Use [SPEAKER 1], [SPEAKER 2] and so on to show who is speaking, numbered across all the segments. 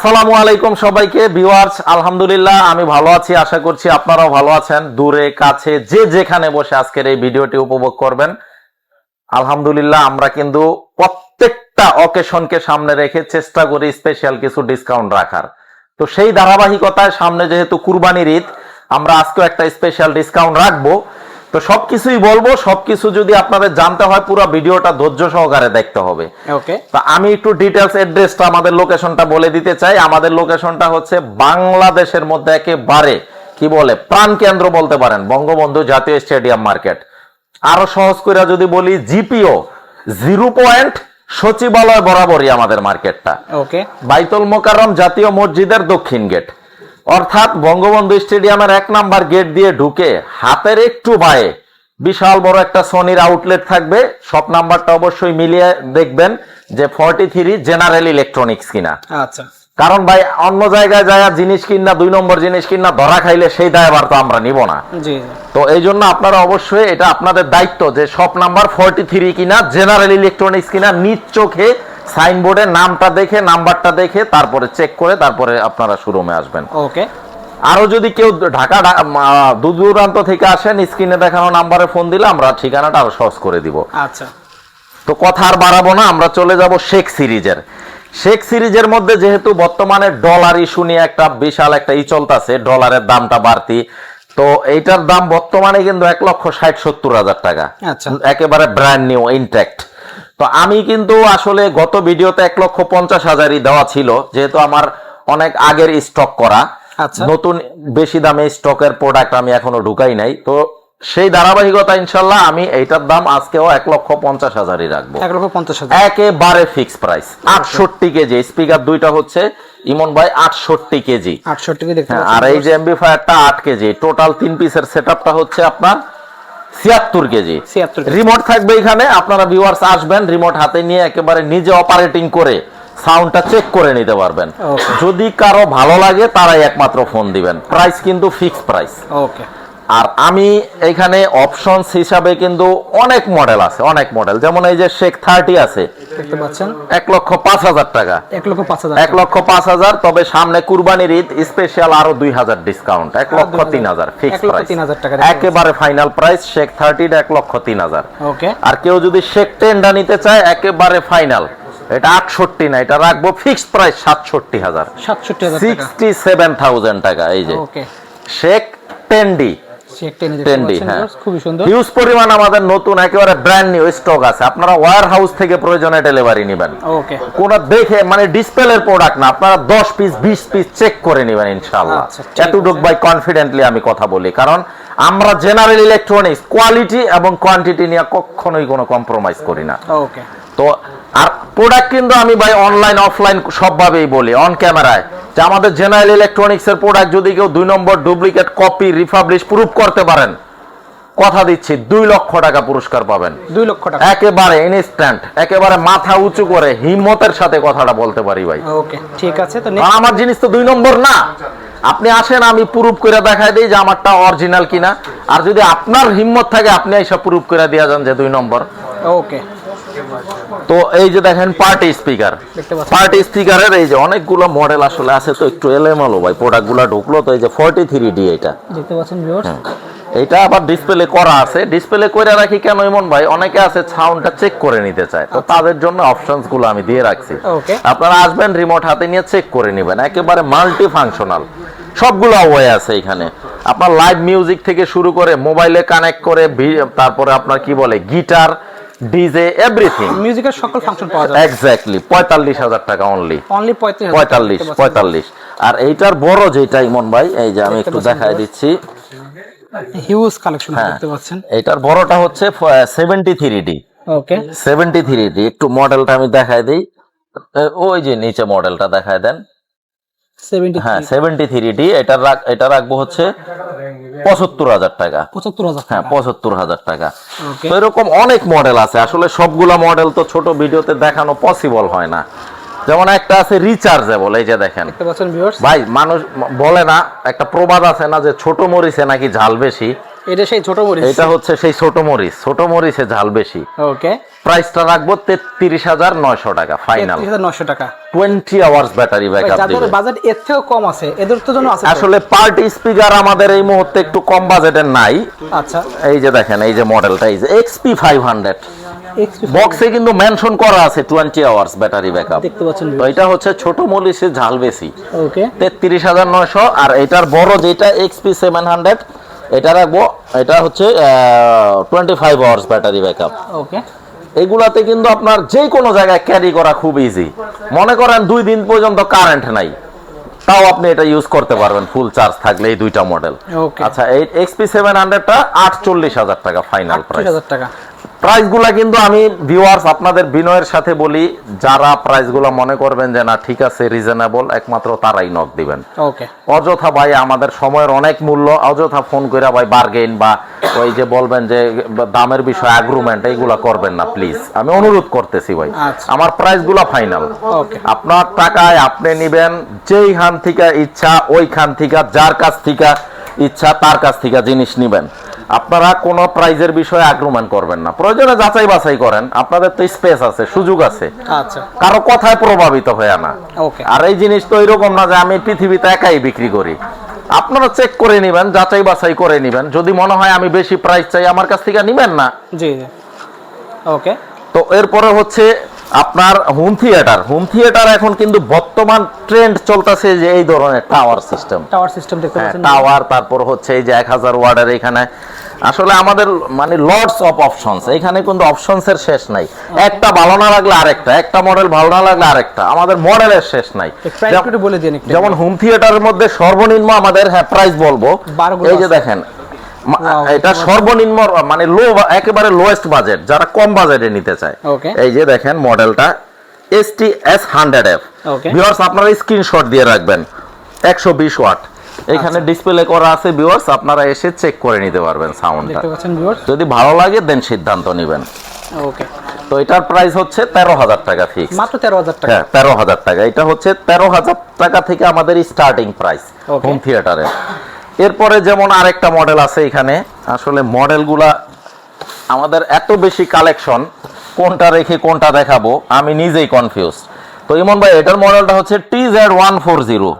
[SPEAKER 1] আসসালামু আলাইকুম সবাইকে ভিউয়ার্স আলহামদুলিল্লাহ, আমি ভালো আছি, আশা করছি আপনারাও ভালো আছেন। দূরে, কাছে, যে যেখানে বসে আজকের এই ভিডিওটি উপভোগ করবেন। আলহামদুলিল্লাহ, আমরা কিন্তু প্রত্যেকটা অকেশনকে সামনে রেখে চেষ্টা করি স্পেশাল কিছু ডিসকাউন্ট রাখার। তো সেই ধারাবাহিকতায় সামনে যেহেতু কুরবানির ঈদ, আমরা আজকেও একটা স্পেশাল ডিসকাউন্ট রাখব। তো সবকিছুই বলব সবকিছু যদি আপনাদের জানতে হয় পুরো ভিডিওটা ধৈর্য সহকারে দেখতে হবে।
[SPEAKER 2] ওকে।
[SPEAKER 1] তা আমি একটু ডিটেলস অ্যাড্রেসটা আমাদের লোকেশনটা বলে দিতে চাই। আমাদের লোকেশনটা হচ্ছে বাংলাদেশের মধ্যে একেবারে কি বলে প্রাণ কেন্দ্র বলতে পারেন বঙ্গবন্ধু জাতীয় স্টেডিয়াম মার্কেট। আরও সহজ করে যদি বলি জিপিও জিরো পয়েন্ট সচিবালয় বরাবরই আমাদের মার্কেটটা।
[SPEAKER 2] ওকে।
[SPEAKER 1] বাইতুল মোকাররম জাতীয় মসজিদের দক্ষিণ গেট অর্থাৎ বঙ্গবন্ধু স্টেডিয়ামের এক নাম্বার গেট দিয়ে ঢুকে হাতের একটু বায়ে বিশাল বড় একটা সনির আউটলেট থাকবে। সব নাম্বারটা অবশ্যই মিলিয়ে দেখবেন যে ফর্টি থ্রি জেনারেল ইলেকট্রনিক্স কিনা।
[SPEAKER 2] আচ্ছা।
[SPEAKER 1] কারণ ভাই অন্য জায়গায় যায় জিনিস কিনা দুই নম্বর জিনিস কিনা ধরা খাইলে সেই দায়বার তো আমরা নিব না। তো এই জন্য আপনারা অবশ্যই এটা আপনাদের দায়িত্ব যে সব নাম্বার ফর্টি থ্রি কিনা জেনারেল ইলেকট্রনিক্স কিনা নিজ চোখে সাইনবোর্ডে নামটা দেখে নাম্বারটা দেখে তারপরে চেক করে তারপরে আপনারা শোরুমে আসবেন।
[SPEAKER 2] ওকে।
[SPEAKER 1] আরও যদি কেউ ঢাকা দূর দূরান্ত থেকে আসেন স্ক্রিনে দেখানো নাম্বারে ফোন দিলে আমরা ঠিকানাটা আরও সহজ করে দিব।
[SPEAKER 2] আচ্ছা।
[SPEAKER 1] তো কথা আর বাড়াবো না আমরা চলে যাব শেখ সিরিজের। শেখ সিরিজের মধ্যে যেহেতু বর্তমানে ডলার ইস্যু নিয়ে একটা বিশাল একটা ই চলতেছে ডলারের দামটা বাড়তি তো এইটার দাম বর্তমানে কিন্তু এক লক্ষ ষাট সত্তর হাজার টাকা।
[SPEAKER 2] আচ্ছা।
[SPEAKER 1] একেবারে ব্র্যান্ড নিউ ইনট্যাক্ট তো আমি কিন্তু আসলে গত ভিডিওতে এক লক্ষ পঞ্চাশ হাজারই দেওয়া ছিল যেহেতু আমার অনেক আগের স্টক করা।
[SPEAKER 2] আচ্ছা।
[SPEAKER 1] নতুন বেশি দামে স্টকের প্রোডাক্ট আমি এখনও ঢুকাই নাই। তো সেই ধারাবাহিকতা ইনশাল্লাহ আমি এইটার দাম আজকেও এক লক্ষ পঞ্চাশ হাজারই রাখব।
[SPEAKER 2] এক লক্ষ পঞ্চাশ হাজার।
[SPEAKER 1] একেবারে ফিক্স প্রাইস আটষট্টি কেজি। স্পিকার দুইটা হচ্ছে ইমন ভাই আটষট্টি কেজি।
[SPEAKER 2] আটষট্টি কেজি
[SPEAKER 1] হ্যাঁ, আর এই যে এমবি ফায়ারটা আট কেজি। টোটাল তিন পিসের সেট হচ্ছে আপনার ছিয়াত্তর কেজি। রিমোট থাকবে এখানে আপনারা ভিউয়ার্স আসবেন রিমোট হাতে নিয়ে একেবারে নিজে অপারেটিং করে সাউন্ডটা চেক করে নিতে পারবেন। যদি কারও ভালো লাগে তারাই একমাত্র ফোন দিবেন। প্রাইস কিন্তু ফিক্সড প্রাইস
[SPEAKER 2] ওকে
[SPEAKER 1] আর আমি এখানে অপশনস হিসাবে কিন্তু অনেক মডেল আছে অনেক মডেল যেমন এই যে শেখ থার্টি আছে।
[SPEAKER 2] দেখতে পাচ্ছেন?
[SPEAKER 1] এক লক্ষ পাঁচ হাজার টাকা।
[SPEAKER 2] এক লক্ষ পাঁচ হাজার
[SPEAKER 1] এক লক্ষ পাঁচ হাজার তবে সামনে কুরবানির ঈদ স্পেশাল আরও দুই হাজার ডিসকাউন্ট এক লক্ষ তিন হাজার ফিক্স প্রাইস
[SPEAKER 2] তিন হাজার টাকা
[SPEAKER 1] একেবারে ফাইনাল প্রাইস শেখ থার্টির এক লক্ষ তিন হাজার।
[SPEAKER 2] ওকে।
[SPEAKER 1] আর কেউ যদি শেখ টেনটা নিতে চায় একেবারে ফাইনাল এটা আটষট্টি না এটা রাখব ফিক্সড প্রাইস সাতষট্টি হাজার।
[SPEAKER 2] সাতষট্টি
[SPEAKER 1] সিক্সটি সেভেন থাউজেন্ড টাকা এই যে। শেখ টেন্ডি
[SPEAKER 2] এনে দেখতে পাচ্ছেন
[SPEAKER 1] হ্যাঁ।
[SPEAKER 2] খুবই সুন্দর।
[SPEAKER 1] হিউজ পরিমাণ আমাদের নতুন একেবারে ব্র্যান্ড নিউ স্টক আছে। আপনারা ওয়ার হাউস থেকে প্রয়োজনে ডেলিভারি নেবেন।
[SPEAKER 2] ওকে
[SPEAKER 1] কোন দেখে মানে ডিসপ্লের প্রোডাক্ট না আপনারা দশ পিস বিশ পিস চেক করে নেবেন ইনশাল্লাহ
[SPEAKER 2] আচ্ছা,
[SPEAKER 1] এতটুক ভাই কনফিডেন্টলি আমি কথা বলি কারণ আমরা জেনারেল ইলেকট্রনিক্স কোয়ালিটি এবং কোয়ান্টিটি নিয়ে কখনোই কোনো কম্প্রোমাইজ করি না।
[SPEAKER 2] ওকে
[SPEAKER 1] তো আর প্রোডাক্ট কিন্তু আমি ভাই অনলাইন অফলাইন সবভাবেই বলি অন ক্যামেরায় যে আমাদের জেনারেল ইলেকট্রনিক্স এর প্রোডাক্ট যদি কেউ দুই number duplicate copy refurbish proof করতে পারেন কথা দিচ্ছি দুই লক্ষ টাকা পুরস্কার পাবেন।
[SPEAKER 2] দুই লক্ষ টাকা।
[SPEAKER 1] একেবারে ইনস্ট্যান্ট একেবারে মাথা উঁচু করে হিম্মতের সাথে কথাটা বলতে পারি ভাই।
[SPEAKER 2] ওকে ঠিক আছে তো
[SPEAKER 1] আমার জিনিস তো দুই নম্বর না। আপনি আসেন আমি প্রুফ করে দেখাই দিই যে আমারটা অরিজিনাল কিনা। আর যদি আপনার হিম্মত থাকে আপনি এইসব প্রুফ করে দিয়ে যান যে দুই নম্বর।
[SPEAKER 2] ওকে
[SPEAKER 1] তো এই যে দেখেন পার্টি স্পিকার পার্টি স্পিকারের এই যে অনেকগুলো মডেল আসলে আছে তো একটু এলোমেলো ভাই প্রোডাক্টগুলো ঢুকলো তো এই যে ফর্টি থ্রি ডি এটা।
[SPEAKER 2] দেখতে পাচ্ছেন ভিউয়ার্স
[SPEAKER 1] এটা আবার ডিসপ্লে করা আছে। ডিসপ্লে করে রাখি কেন এমন ভাই? অনেকে আছে সাউন্ডটা চেক করে নিতে চায়। তো তাদের জন্য অপশনসগুলো আমি দিয়ে রাখছি. আপনারা আসবেন রিমোট হাতে নিয়ে চেক করে নেবেন। একেবারে মাল্টি ফাংশনাল সবগুলো ওয়ে আছে এখানে। আপনার লাইভ মিউজিক থেকে শুরু করে মোবাইলে কানেক্ট করে তারপরে আপনার কি বলে গিটার ডিজে এভরিথিং
[SPEAKER 2] মিউজিকের সকল ফাংশন পাওয়া যায়
[SPEAKER 1] এক্স্যাক্টলি পঁয়তাল্লিশ হাজার টাকা অনলি
[SPEAKER 2] অনলি পঁয়ত্রিশ হাজার টাকা
[SPEAKER 1] পঁয়তাল্লিশ
[SPEAKER 2] দেখতে পাচ্ছেন।
[SPEAKER 1] পঁয়তাল্লিশ। আর এইটার বড় যেটা ইমন ভাই এই যে আমি একটু দেখাই দিচ্ছি।
[SPEAKER 2] হিউজ কালেকশন
[SPEAKER 1] হ্যাঁ
[SPEAKER 2] দেখতে পাচ্ছেন।
[SPEAKER 1] এইটার বড়টা হচ্ছে seventy three D
[SPEAKER 2] okay
[SPEAKER 1] seventy three D একটু মডেলটা আমি দেখাই দিই। ওই যে নিচে মডেলটা দেখায় দেন। হ্যাঁ সেভেন্টি থ্রি এটা এটা রাখব হচ্ছে পঁচাত্তর হাজার টাকা।
[SPEAKER 2] পঁচাত্তর হাজার
[SPEAKER 1] হ্যাঁ পঁচাত্তর হাজার টাকা। তো এরকম অনেক মডেল আছে। আসলে সবগুলা মডেল তো ছোট ভিডিওতে দেখানো পসিবল হয় না। যেমন একটা আছে রিচার্জেবল এই যে দেখেন। ভাই মানুষ বলে না একটা প্রবাদ আছে না যে ছোট মরিচে নাকি ঝাল বেশি।
[SPEAKER 2] এটা সেই ছোট মরিচ?
[SPEAKER 1] এটা হচ্ছে সেই ছোট মরিচ। ছোট মরিচে ঝাল বেশি।
[SPEAKER 2] ওকে
[SPEAKER 1] প্রাইসটা রাখব তেত্রিশ হাজার নয়শো টাকা ফাইনাল
[SPEAKER 2] টাকা।
[SPEAKER 1] টোয়েন্টি আওয়ার্স ব্যাটারি ব্যাকআপ দিবে।
[SPEAKER 2] বাজেট এর থেকেও কম আছে এদের তো জন্য আছে
[SPEAKER 1] আসলে পার্টি স্পিকার আমাদের এই মুহূর্তে একটু কম বাজেটের নাই।
[SPEAKER 2] আচ্ছা।
[SPEAKER 1] এই যে দেখেন এই যে মডেলটা এই যে এক্সপি ফাইভ হান্ড্রেড বক্সে কিন্তু মেনশন করা আছে টোয়েন্টি আওয়ার্স ব্যাটারি ব্যাকআপ
[SPEAKER 2] দেখতে পাচ্ছেন
[SPEAKER 1] তো এটা হচ্ছে ছোট মরিচের ঝাল বেশি।
[SPEAKER 2] ওকে
[SPEAKER 1] তেত্রিশ হাজার নয়শো আর এটার বড় যেটা এক্সপি সেভেন হান্ড্রেড এটা রাখব। এটা হচ্ছে twenty five hours battery backup
[SPEAKER 2] okay.
[SPEAKER 1] এগুলাতে কিন্তু আপনার যে কোনো জায়গায় ক্যারি করা খুব ইজি মনে করেন দুই দিন পর্যন্ত কারেন্ট নাই। তাও আপনি এটা ইউজ করতে পারবেন ফুল চার্জ থাকলে এই দুইটা মডেল
[SPEAKER 2] ওকে।
[SPEAKER 1] আচ্ছা এই এক্সপি সেভেন হান্ড্রেডটা আটচল্লিশ হাজার টাকা ফাইনাল প্রাইস
[SPEAKER 2] হাজার টাকা।
[SPEAKER 1] প্রাইসগুলা কিন্তু আমি ভিউয়ার্স আপনাদের বিনয়ের সাথে বলি যারা প্রাইসগুলো মনে করবেন যে না ঠিক আছে রিজনেবল একমাত্র তারাই নক দিবেন।
[SPEAKER 2] ওকে
[SPEAKER 1] অযথা ভাই আমাদের সময়ের অনেক মূল্য অযথা ফোন করে ভাই বার্গেন বা ওই যে বলবেন যে দামের বিষয়ে অ্যাগ্রুমেন্ট এইগুলা করবেন না প্লিজ আমি অনুরোধ করতেছি ভাই।
[SPEAKER 2] আচ্ছা।
[SPEAKER 1] আমার প্রাইসগুলো ফাইনাল
[SPEAKER 2] ওকে
[SPEAKER 1] আপনার টাকায় আপনি নিবেন যেই খান থেকে ইচ্ছা ওই খান থেকে যার কাছ থেকে ইচ্ছা তার কাছ থেকে জিনিস নিবেন। আপনারা কোনো প্রাইজের বিষয়ে আগ্রুমেন্ট করবেন না। প্রয়োজনে যাচাই বাছাই করেন। আপনাদের তো স্পেস আছে সুযোগ আছে।
[SPEAKER 2] আচ্ছা।
[SPEAKER 1] কারও কথায় প্রভাবিত হয়ে না। আর এই জিনিস তো এরকম না যে আমি পৃথিবীতে একাই বিক্রি করি। আপনারা চেক করে নেবেন যাচাই বাছাই করে নেবেন। যদি মনে হয় আমি বেশি প্রাইস চাই আমার কাছ থেকে নিবেন না।
[SPEAKER 2] জি ওকে।
[SPEAKER 1] তো এরপরে হচ্ছে আপনার হোম থিয়েটার হোম থিয়েটার এখন কিন্তু বর্তমান ট্রেন্ড চলতেছে যে এই ধরনের টাওয়ার সিস্টেম
[SPEAKER 2] টাওয়ার সিস্টেম দেখতে
[SPEAKER 1] হ্যাঁ,
[SPEAKER 2] পাচ্ছেন।
[SPEAKER 1] টাওয়ার তারপর হচ্ছে এই যে এক হাজার ওয়ার্ডের এখানে আসলে আমাদের মানে লর্ডস অফ অপশনস এখানে কিন্তু অপশনস এর শেষ নাই। একটা ভালো না লাগলে আরেকটা একটা মডেল ভালো না লাগলে আরেকটা আমাদের মডেলের শেষ নাই।
[SPEAKER 2] বলে দিন
[SPEAKER 1] যেমন হোম থিয়েটারের মধ্যে সর্বনিম্ন আমাদের হ্যাঁ প্রাইস বলব। এই যে দেখেন এটা সর্বনিম্ন মানে লো একেবারে লোয়েস্ট বাজেট যারা কম বাজেটে নিতে চায়. এই যে দেখেন মডেলটা S T S hundred F. Viewers আপনারা স্ক্রিনশট দিয়ে রাখবেন। একশো বিশ ওয়াট এখানে
[SPEAKER 2] আচ্ছা।
[SPEAKER 1] ডিসপ্লে করা আছে ভিউয়ার্স আপনারা এসে চেক করে নিতে পারবেন সাউন্ডটা
[SPEAKER 2] দেখতে পাচ্ছেন ভিউয়ার্স
[SPEAKER 1] যদি ভালো লাগে দেন সিদ্ধান্ত নেবেন।
[SPEAKER 2] ওকে
[SPEAKER 1] তো এটার প্রাইস হচ্ছে তেরো হাজার টাকা ফিক্স
[SPEAKER 2] মাত্র তেরো হাজার টাকা?
[SPEAKER 1] হ্যাঁ তেরো হাজার টাকা। এটা হচ্ছে তেরো হাজার টাকা থেকে আমাদের স্টার্টিং প্রাইস হোম থিয়েটারে এরপরে যেমন আরেকটা মডেল আছে এখানে। আসলে মডেলগুলা আমাদের এত বেশি কালেকশন কোনটা রেখে কোনটা দেখাবো আমি নিজেই কনফিউজ তো ইমন ভাই এটার মডেলটা হচ্ছে T Z one four zero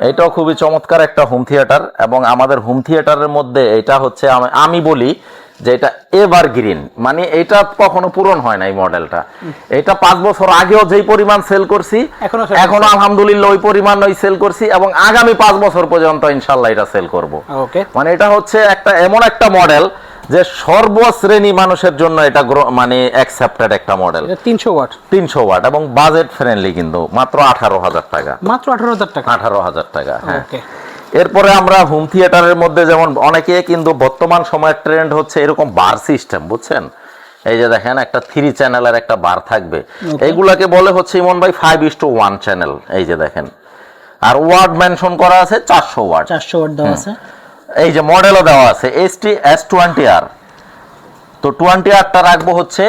[SPEAKER 1] এটাও খুবই চমৎকার একটা হোম থিয়েটার এবং আমাদের হোম থিয়েটারের মধ্যে এটা হচ্ছে আমি- বলি যে এটা এভার গ্রিন মানে এটা কখনো পূরণ হয় না এই মডেলটা এটা পাঁচ বছর আগেও যেই পরিমাণ সেল করছি এখনও আলহামদুলিল্লাহ ওই পরিমাণ ওই সেল করছি এবং আগামী পাঁচ বছর পর্যন্ত ইনশাল্লাহ এটা সেল করব।
[SPEAKER 2] ওকে
[SPEAKER 1] মানে এটা হচ্ছে একটা এমন একটা মডেল যে সর্বশ্রেণী মানুষের জন্য এটা মানে অ্যাকসেপ্টেড একটা মডেল
[SPEAKER 2] তিনশো ওয়াট।
[SPEAKER 1] তিনশো ওয়াট এবং বাজেট ফ্রেন্ডলি কিন্তু মাত্র আঠারো হাজার টাকা।
[SPEAKER 2] মাত্র আঠারো হাজার টাকা।
[SPEAKER 1] আঠারো হাজার টাকা হ্যাঁ। এরপরে আমরা হোম থিয়েটারের মধ্যে যেমন অনেকে কিন্তু বর্তমান সময়ের ট্রেন্ড হচ্ছে এরকম বার সিস্টেম বুঝছেন? এই যে দেখেন একটা থ্রি চ্যানেলের একটা বার থাকবে। এইগুলাকে বলে হচ্ছে ইমন ভাই five is two one channel এই যে দেখেন। আর ওয়ার্ড মেনশন করা আছে চারশো ওয়ার্ড
[SPEAKER 2] চারশো ওয়াট দেওয়া আছে।
[SPEAKER 1] এই যে মডেলও দেওয়া আছে S T S twenty R তো টোয়েন্টি আরটা রাখব হচ্ছে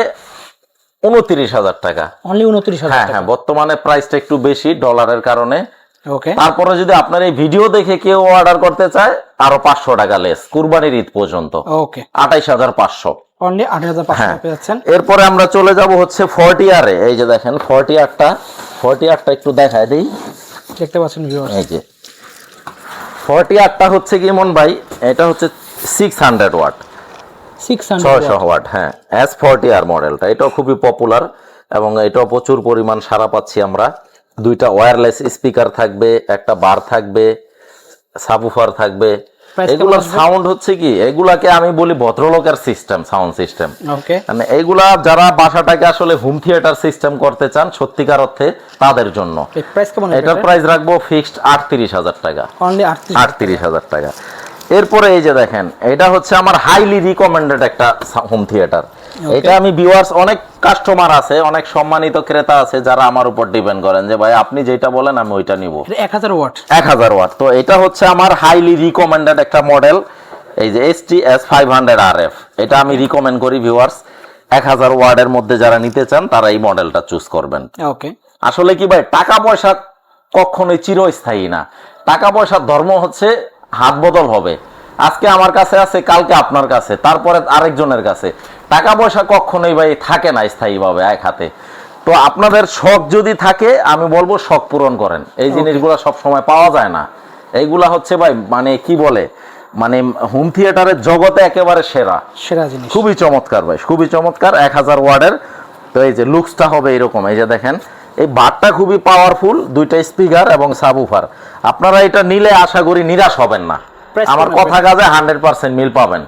[SPEAKER 1] উনত্রিশ হাজার টাকা।
[SPEAKER 2] অনলি উনত্রিশ হাজার
[SPEAKER 1] হ্যাঁ হ্যাঁ বর্তমানে প্রাইসটা একটু বেশি ডলারের কারণে।
[SPEAKER 2] ওকে
[SPEAKER 1] তারপরে যদি আপনার এই ভিডিও দেখে কেউ অর্ডার করতে চায় আরও পাঁচশো টাকা লেস কুরবানির ঈদ পর্যন্ত।
[SPEAKER 2] ওকে
[SPEAKER 1] আঠাইশ হাজার পাঁচশো।
[SPEAKER 2] অনলি আট হাজার পাঁচশো
[SPEAKER 1] হ্যাঁ। এরপরে আমরা চলে যাব হচ্ছে ফর্টি আরে এই যে দেখেন ফর্টি আরটা ফর্টি আরটা একটু দেখায় দিই।
[SPEAKER 2] দেখতে পাচ্ছেন ভিউয়ার্স
[SPEAKER 1] এই যে। ফর্টি আটটা হচ্ছে কি মন ভাই? এটা হচ্ছে সিক্স হান্ড্রেড ওয়াট ছয়শো ওয়াট হ্যাঁ। এস ফর্টি আর মডেলটা এটাও খুবই পপুলার এবং এটাও প্রচুর পরিমাণ সারা পাচ্ছি আমরা। দুইটা ওয়্যারলেস স্পিকার থাকবে একটা বার থাকবে সাবুফার থাকবে। এগুলোর সাউন্ড হচ্ছে কি? এগুলাকে আমি বলি ভদ্রলোকের সিস্টেম সাউন্ড সিস্টেম
[SPEAKER 2] ওকে
[SPEAKER 1] মানে এগুলা যারা বাসাটাকে আসলে হোম থিয়েটার সিস্টেম করতে চান সত্যিকার অর্থে তাদের জন্য।
[SPEAKER 2] প্রাইস
[SPEAKER 1] এটার প্রাইস রাখব ফিক্সড আটত্রিশ হাজার টাকা।
[SPEAKER 2] আটত্রিশ
[SPEAKER 1] হাজার টাকা। এরপরে এই যে দেখেন এটা হচ্ছে আমার হাইলি রিকমেন্ডেড একটা হোম থিয়েটার এটা আমি ভিউয়ার্স অনেক কাস্টমার আছে অনেক সম্মানিত ক্রেতা আছে যারা আমার উপর ডিপেন্ড করেন যে ভাই আপনি যেটা বলেন আমি ওইটা নিব।
[SPEAKER 2] এটা এক হাজার ওয়াট
[SPEAKER 1] এক হাজার ওয়াট তো এটা হচ্ছে আমার হাইলি রিকমেন্ডেড একটা মডেল এই যে S five hundred R F এটা আমি রিকমেন্ড করি ভিউয়ার্স এক হাজার ওয়ার্ডের মধ্যে যারা নিতে চান তারা এই মডেলটা চুজ করবেন।
[SPEAKER 2] ওকে
[SPEAKER 1] আসলে কি ভাই টাকা পয়সা কখনোই চিরস্থায়ী না। টাকা পয়সার ধর্ম হচ্ছে হাত বদল হবে। আজকে আমার কাছে আছে কালকে আপনার কাছে তারপরে আরেকজনের কাছে। টাকা পয়সা কখনোই ভাই থাকে না স্থায়ীভাবে এক হাতে। তো আপনাদের শখ যদি থাকে আমি বলব শখ পূরণ করেন। এই জিনিসগুলো সব সময় পাওয়া যায় না। এইগুলা হচ্ছে ভাই মানে কি বলে মানে হোম থিয়েটারের জগতে একেবারে সেরা।
[SPEAKER 2] সেরা জিনিস।
[SPEAKER 1] খুবই চমৎকার ভাই খুবই চমৎকার এক হাজার ওয়ার্ডের। তো এই যে লুকসটা হবে এরকম এই যে দেখেন এই বারটা খুবই পাওয়ারফুল দুইটা স্পিকার এবং সাবুফার আপনারা এটা নিলে আশা করি নিরাশ হবেন না। আমার কথা কাজে হান্ড্রেড পার্সেন্ট মিল পাবেন।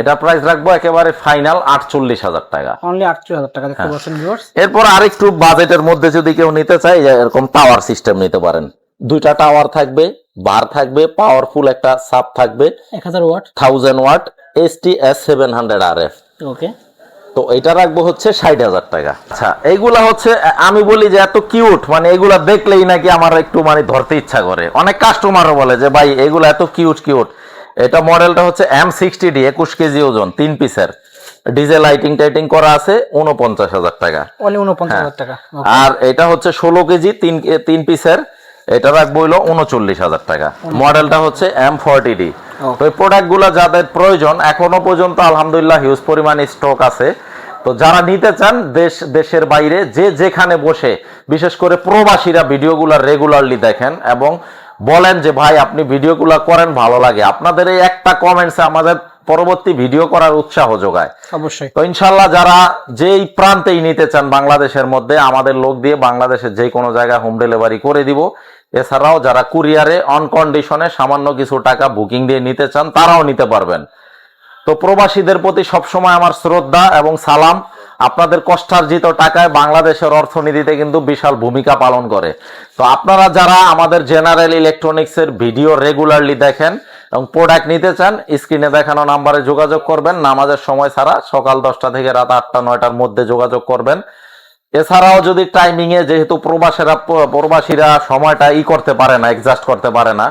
[SPEAKER 1] এটা প্রাইস রাখব একেবারে ফাইনাল আটচল্লিশ হাজার টাকা।
[SPEAKER 2] অনলি আটত্রিশ হাজার টাকা দেখতে
[SPEAKER 1] হ্যাঁ।
[SPEAKER 2] পাচ্ছেন
[SPEAKER 1] এরপর আরেকটু বাজেটের মধ্যে যদি কেউ নিতে চায় এরকম টাওয়ার সিস্টেম নিতে পারেন। দুইটা টাওয়ার থাকবে বার থাকবে পাওয়ারফুল একটা সাব থাকবে।
[SPEAKER 2] এক হাজার watt
[SPEAKER 1] thousand watt S T S seven hundred R F
[SPEAKER 2] okay
[SPEAKER 1] তো এটা রাখব হচ্ছে ষাট হাজার টাকা। আচ্ছা এইগুলা হচ্ছে আমি বলি যে এত কিউট মানে এগুলা দেখলেই নাকি আমার একটু মানে ধরতে ইচ্ছা করে। অনেক কাস্টমারও বলে যে ভাই এগুলা এত কিউট কিউট এটা মডেলটা হচ্ছে এম সিক্সটি ডি একুশ কেজি ওজন তিন পিসের। ডিজে লাইটিং টাইটিং করা আছে উনপঞ্চাশ হাজার টাকা। হ্যাঁ।
[SPEAKER 2] টাকা
[SPEAKER 1] আর এটা হচ্ছে ষোলো কেজি তিন তিন পিসের। এটা রাখব হইল উনচল্লিশ হাজার টাকা। মডেলটা হচ্ছে এম ফর্টি ডি তো এই প্রোডাক্টগুলো যাদের প্রয়োজন এখনও পর্যন্ত আলহামদুলিল্লাহ হিউজ পরিমাণে স্টক আছে। তো যারা নিতে চান দেশ দেশের বাইরে যে যেখানে বসে বিশেষ করে প্রবাসীরা ভিডিওগুলো রেগুলারলি দেখেন এবং বলেন যে ভাই আপনি ভিডিওগুলো করেন ভালো লাগে। আপনাদের এই একটা কমেন্টসে আমাদের পরবর্তী ভিডিও করার উৎসাহ যোগায়।
[SPEAKER 2] অবশ্যই।
[SPEAKER 1] তো ইনশাল্লাহ যারা যেই প্রান্তেই নিতে চান বাংলাদেশের মধ্যে আমাদের লোক দিয়ে বাংলাদেশের যে কোনো জায়গায় হোম ডেলিভারি করে দিব। এছাড়াও যারা কুরিয়ারে অন কন্ডিশনে সামান্য কিছু টাকা বুকিং দিয়ে নিতে চান তারাও নিতে পারবেন। তো প্রবাসীদের প্রতি সবসময় আমার শ্রদ্ধা এবং সালাম। আপনাদের কষ্টার্জিত টাকায় বাংলাদেশের অর্থনীতিতে কিন্তু বিশাল ভূমিকা পালন করে। তো আপনারা যারা আমাদের জেনারেল ইলেকট্রনিক্সের ভিডিও রেগুলারলি দেখেন এবং প্রোডাক্ট নিতে চান, স্ক্রিনে দেখানো নাম্বারে যোগাযোগ করবেন। নামাজের সময় ছাড়া সকাল দশটা থেকে রাত আটটা, নয়টার মধ্যে যোগাযোগ করবেন। এছাড়াও যদি টাইমিং এ যেহেতু প্রবাসীরা প্রবাসীরা সময়টা ই করতে পারে না অ্যাডজাস্ট করতে পারে না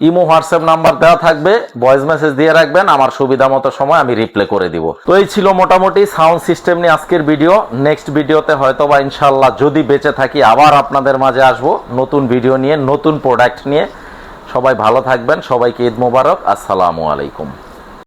[SPEAKER 1] ইমো, হোয়াটসঅ্যাপ নাম্বার দেওয়া থাকবে, ভয়েস মেসেজ দিয়ে রাখবেন, আমার সুবিধা মতো সময় আমি রিপ্লে করে দিব। তো এই ছিল মোটামুটি সাউন্ড সিস্টেম নিয়ে আজকের ভিডিও নেক্সট ভিডিওতে হয়তো বা ইনশাল্লাহ যদি বেঁচে থাকি, আবার আপনাদের মাঝে আসব নতুন ভিডিও নিয়ে, নতুন প্রোডাক্ট নিয়ে। সবাই ভালো থাকবেন, সবাইকে ঈদ মোবারক, আসসালামু আলাইকুম।